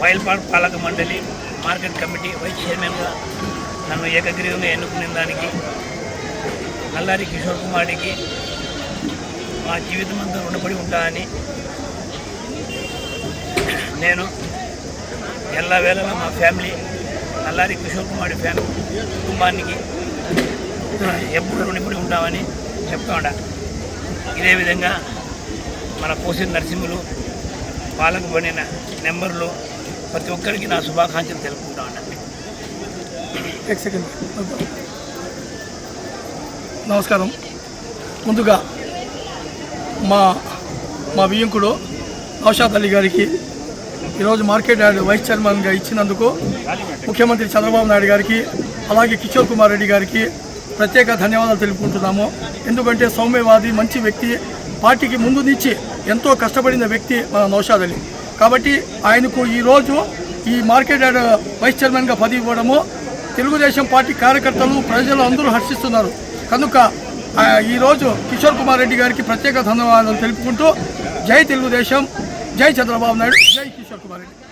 Wild park పాలక మండలి market committee vice చైర్మన్గా నన్ను ఏకగ్రీవంగా ఎన్నుకునే దానికి నల్లారి కిషోర్ కుమార్కి మా జీవితం అంతా రుణపడి ఉంటానని నేను ఎల్లా వేళలా మా ఫ్యామిలీ నల్లారి కిషోర్ కుమార్ ఫ్యామిలీ కుటుంబానికి ఎప్పుడు రుణపడి ఉంటామని చెప్తా ఉండ. ఇదే విధంగా మన పోసిన నరసింహులు పడిన నెంబర్లు ప్రతి ఒక్కరికి నా శుభాకాంక్షలు తెలుపుకుంటా నమస్కారం. ముందుగా మా మా వియ్యంకుడు నౌషాద్ అలీ గారికి ఈరోజు మార్కెట్ యార్డ్ వైస్ చైర్మన్గా ఇచ్చినందుకు ముఖ్యమంత్రి చంద్రబాబు నాయుడు గారికి అలాగే కిషోర్ కుమార్ రెడ్డి గారికి ప్రత్యేక ధన్యవాదాలు తెలుపుకుంటున్నాము. ఎందుకంటే సౌమ్యవాది మంచి వ్యక్తి పార్టీకి ముందు నుంచి ఎంతో కష్టపడిన వ్యక్తి మన నౌషాద్ అలీ. కాబట్టి ఆయనకు ఈరోజు ఈ మార్కెట్ యార్డ్ వైస్ చైర్మన్గా పదవి ఇవ్వడము. తెలుగుదేశం పార్టీ కార్యకర్తలు ప్రజలు అందరూ హర్షిస్తున్నారు. కనుక ఈరోజు కిషోర్ కుమార్ రెడ్డి గారికి ప్రత్యేక ధన్యవాదాలు తెలుపుకుంటూ జై తెలుగుదేశం జై చంద్రబాబు నాయుడు జై కిషోర్ కుమార్ రెడ్డి.